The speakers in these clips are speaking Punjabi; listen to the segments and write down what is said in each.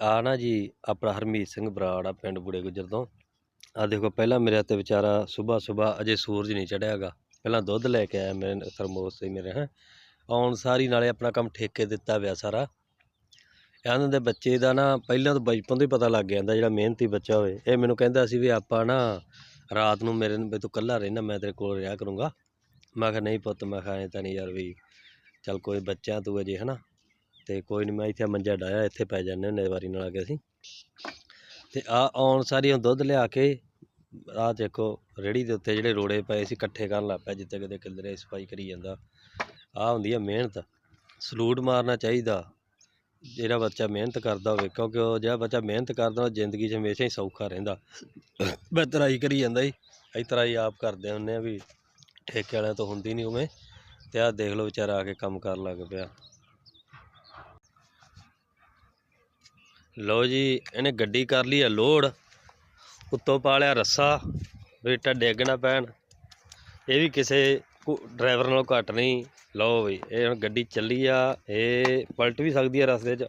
ਆ ਨਾ ਜੀ, ਆਪਣਾ ਹਰਮੀਤ ਸਿੰਘ ਬਰਾੜ ਆ ਪਿੰਡ ਬੁੜੇ ਗੁੱਜਰ ਤੋਂ। ਆ ਦੇਖੋ, ਪਹਿਲਾਂ ਮੇਰੇ ਹੱਥੇ ਵਿਚਾਰਾ ਸਵੇਰ ਸਵੇਰ ਅਜੇ ਸੂਰਜ ਨਹੀਂ ਚੜਿਆਗਾ। ਪਹਿਲਾਂ ਦੁੱਧ ਲੈ ਕੇ ਆਇਆ ਮੇਰੇ ਥਰਮੋਸ ਤੇ ਮੇਰੇ, ਹੈ। ਆਉਣ ਸਾਰੀ ਨਾਲੇ ਆਪਣਾ ਕੰਮ ਠੇਕੇ ਦਿੱਤਾ ਵਿਆ ਸਾਰਾ। ਇਹਨਾਂ ਦੇ ਬੱਚੇ ਦਾ ਨਾ ਪਹਿਲਾਂ ਤਾਂ ਬਚਪਨ ਤੋਂ ਹੀ ਪਤਾ ਲੱਗ ਜਾਂਦਾ ਜਿਹੜਾ ਮਿਹਨਤੀ ਬੱਚਾ ਹੋਵੇ। ਇਹ ਮੈਨੂੰ ਕਹਿੰਦਾ ਸੀ ਵੀ ਆਪਾਂ ਨਾ ਰਾਤ ਨੂੰ ਮੇਰੇ ਨੂੰ ਵੀ ਤੂੰ ਇਕੱਲਾ ਰਹਿਣਾ, ਮੈਂ ਤੇਰੇ ਕੋਲ ਰਿਹਾ ਕਰੂੰਗਾ। ਮੈਂ ਕਿਹਾ, ਨਹੀਂ ਪੁੱਤ, ਮੈਂ ਕਿਹਾ ਐਂ ਤਾਂ ਨਹੀਂ ਯਾਰ ਵੀ ਚੱਲ ਕੋਈ ਬੱਚਾ ਤੂੰ ਅਜੇ, ਹਨਾ? ਤੇ ਕੋਈ ਨਹੀਂ ਮੈਂ ਇੱਥੇ ਮੰਜਾ ਡਾਇਆ ਇੱਥੇ ਪੈ ਜਾਂਦੇ ਹੁੰਦੇ ਵਾਰੀ ਨਾਲ ਆ ਕੇ ਅਸੀਂ। ਤੇ ਆ ਆਉਣ ਸਾਰੀ ਹੁਣ ਦੁੱਧ ਲਿਆ ਕੇ, ਆਹ ਦੇਖੋ ਰੇੜੀ ਦੇ ਉੱਤੇ ਜਿਹੜੇ ਰੋੜੇ ਪਏ ਸੀ, ਇਕੱਠੇ ਕਰਨ ਲੱਗ ਪਿਆ ਜਿੱਤੇ ਕਿਤੇ ਕਿੱਧਰੇ ਸਫ਼ਾਈ ਕਰੀ ਜਾਂਦਾ। ਆ ਹੁੰਦੀ ਆ ਮਿਹਨਤ, ਸਲੂਟ ਮਾਰਨਾ ਚਾਹੀਦਾ। ਜਿਹੜਾ ਬੱਚਾ ਮਿਹਨਤ ਕਰਦਾ ਹੋਵੇ, ਕਿਉਂਕਿ ਉਹ ਜਿਹੜਾ ਬੱਚਾ ਮਿਹਨਤ ਕਰਦਾ, ਉਹ ਜ਼ਿੰਦਗੀ 'ਚ ਹਮੇਸ਼ਾ ਹੀ ਸੌਖਾ ਰਹਿੰਦਾ। ਮੈਂ ਤਰਾਈ ਕਰੀ ਜਾਂਦਾ ਜੀ, ਅਸੀਂ ਤਰਾਈ ਆਪ ਕਰਦੇ ਹੁੰਦੇ ਆ ਵੀ ਠੇਕੇ ਵਾਲਿਆਂ ਤੋਂ ਹੁੰਦੀ ਨਹੀਂ ਉਵੇਂ। ਤੇ ਆਹ ਦੇਖ ਲਓ ਵਿਚਾਰਾ ਆ ਕੇ ਕੰਮ ਕਰਨ ਲੱਗ ਪਿਆ। ਲਓ ਜੀ, ਇਹਨੇ ਗੱਡੀ ਕਰ ਲਈ ਆ ਲੋਡ। ਉੱਤੋਂ ਪਾ ਲਿਆ ਰੱਸਾ ਰੇਟਾ ਡਿੱਗ ਨਾ ਪੈਣ। ਇਹ ਵੀ ਕਿਸੇ ਡਰਾਈਵਰ ਨਾਲੋਂ ਘੱਟ ਨਹੀਂ। ਲਓ ਬਈ, ਇਹ ਹੁਣ ਗੱਡੀ ਚੱਲੀ ਆ, ਇਹ ਪਲਟ ਵੀ ਸਕਦੀ ਆ ਰਸਤੇ 'ਚ।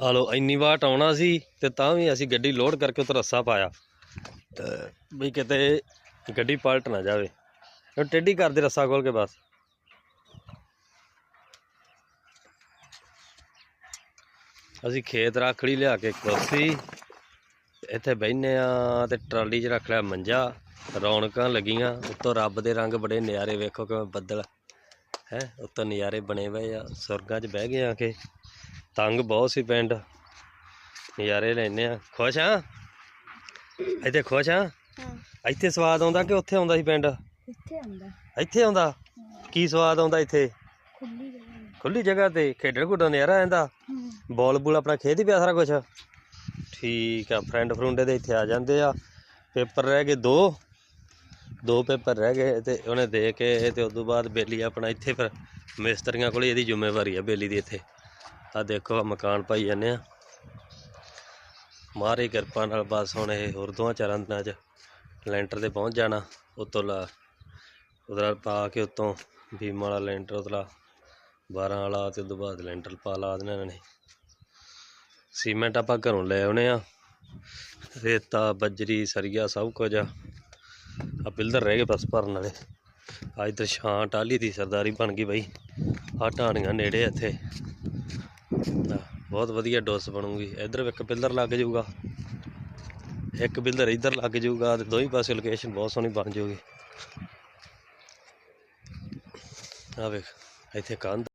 ਆ ਲਓ, ਇੰਨੀ ਵਾਟ ਆਉਣਾ ਸੀ ਤੇ ਤਾਂ ਵੀ ਅਸੀਂ ਗੱਡੀ ਲੋਡ ਕਰਕੇ ਉੱਤੇ ਰੱਸਾ ਪਾਇਆ। ਬਈ ਕਿਤੇ ਗੱਡੀ ਪਲਟ ਨਾ ਜਾਵੇ। ਹੁਣ ਟੇਢੀ ਕਰਦੇ ਰੱਸਾ ਖੋਲ ਕੇ ਬਸ। ਅਸੀਂ ਖੇਤ ਰੱਖ ਲਈ ਲਿਆ ਕੇ ਕੁਰਸੀ ਇੱਥੇ ਬਹਿਨੇ ਆ ਤੇ ਟਰਾਲੀ 'ਚ ਰੱਖ ਲਿਆ ਮੰਜਾ। ਰੌਣਕਾਂ ਲੱਗੀਆਂ ਉੱਤੋਂ ਰੱਬ ਦੇ ਰੰਗ ਬੜੇ ਨਿਆਰੇ ਵੇਖੋ ਕਿਵੇਂ ਬੱਦਲ। ਹੈ ਉੱਤੋਂ ਨਜ਼ਾਰੇ ਬਣੇ ਹੋਏ ਆ ਸੁਰਗਾਂ 'ਚ ਬਹਿ ਗਏ ਆ ਕੇ। ਤੰਗ ਬਹੁਤ ਸੀ ਪਿੰਡ। ਨਜ਼ਾਰੇ ਲੈਨੇ ਆ ਖੁਸ਼ ਆ ਇੱਥੇ ਖੁਸ਼ ਆ ਹਾਂ। ਇੱਥੇ ਸਵਾਦ ਆਉਂਦਾ ਕਿ ਉੱਥੇ ਆਉਂਦਾ ਸੀ ਪਿੰਡ? ਇੱਥੇ ਆਉਂਦਾ। ਇੱਥੇ ਆਉਂਦਾ? ਕੀ ਸਵਾਦ ਆਉਂਦਾ ਇੱਥੇ? ਖੁੱਲੀ ਜਗ੍ਹਾ ਖੁੱਲੀ ਜਗ੍ਹਾ ਤੇ ਖੇਡਣ ਖੁੱਡਣ ਨਜ਼ਾਰਾ ਆਂਦਾ ਬੋਲ ਬੂਲ ਆਪਣਾ ਖੇਡ ਹੀ ਪਿਆ ਸਾਰਾ ਕੁਝ ਠੀਕ ਆ, ਫਰੈਂਡ ਫਰੁੰਡੇ ਦੇ ਇੱਥੇ ਆ ਜਾਂਦੇ ਆ। ਪੇਪਰ ਰਹਿ ਗਏ ਦੋ। ਦੋ ਪੇਪਰ ਰਹਿ ਗਏ ਤੇ ਉਹਨੇ ਦੇ ਕੇ ਤੇ ਉਸ ਤੋਂ ਬਾਅਦ ਬੇਲੀ ਆਪਣਾ ਇੱਥੇ ਫਿਰ ਮਿਸਤਰੀਆਂ ਕੋਲ ਇਹਦੀ ਜ਼ਿੰਮੇਵਾਰੀ ਆ ਬੇਲੀ ਦੀ ਇੱਥੇ। ਆ ਦੇਖੋ ਆ ਮਕਾਨ ਪਾਈ ਜਾਂਦੇ ਆ। ਮਾਰੇ ਕਿਰਪਾ ਨਾਲ ਬਸ ਹੁਣ ਇਹ ਹੋਰ ਦੋਹਾਂ ਚਾਰਾਂ ਦਿਨਾਂ 'ਚ ਲੈਂਟਰ ਤੇ ਪਹੁੰਚ ਜਾਣਾ। ਉੱਤੋਂ ਲਾ ਉਧਰ ਪਾ ਕੇ ਉੱਤੋਂ ਭੀਮ ਵਾਲਾ ਲੈਂਟਰ ਉਤਲਾ 12 ਵਾਲਾ ਤੇ ਉਸ ਤੋਂ ਬਾਅਦ ਲੈਂਟਰ ਪਾ ਲਾ ਦੇਣਾ ਇਹਨਾਂ ਨੇ। ਸੀਮੈਂਟ ਆਪਾਂ ਘਰੋਂ ਲੈ ਆਉਨੇ ਆ। ਰੇਤਾ, ਬੱਜਰੀ, ਸਰੀਆ ਸਭ ਕੁਝ ਆ। ਆ ਪਿਲਦਰ ਰਹਿ ਗਏ ਬਸ ਭਰਨ ਵਾਲੇ। ਆ ਇਧਰ ਛਾਂ ਟਾਲੀ ਦੀ ਸਰਦਾਰੀ ਬਣ ਗਈ ਬਈ। ਆ ਢਾਣੀਆਂ ਨੇੜੇ ਇੱਥੇ। ਬਹੁਤ ਵਧੀਆ ਡੋਸ ਬਣੂਗੀ। ਇਧਰ ਇੱਕ ਪਿਲਰ ਲੱਗ ਜਾਊਗਾ। ਇੱਕ ਪਿਲਰ ਇੱਧਰ ਲੱਗ ਜਾਊਗਾ ਤੇ ਦੋਹੀਂ ਪਾਸੇ ਲੋਕੇਸ਼ਨ ਬਹੁਤ ਸੋਹਣੀ ਬਣ ਜਾਊਗੀ। ਆ ਵੇਖ, ਇੱਥੇ ਕੰਧ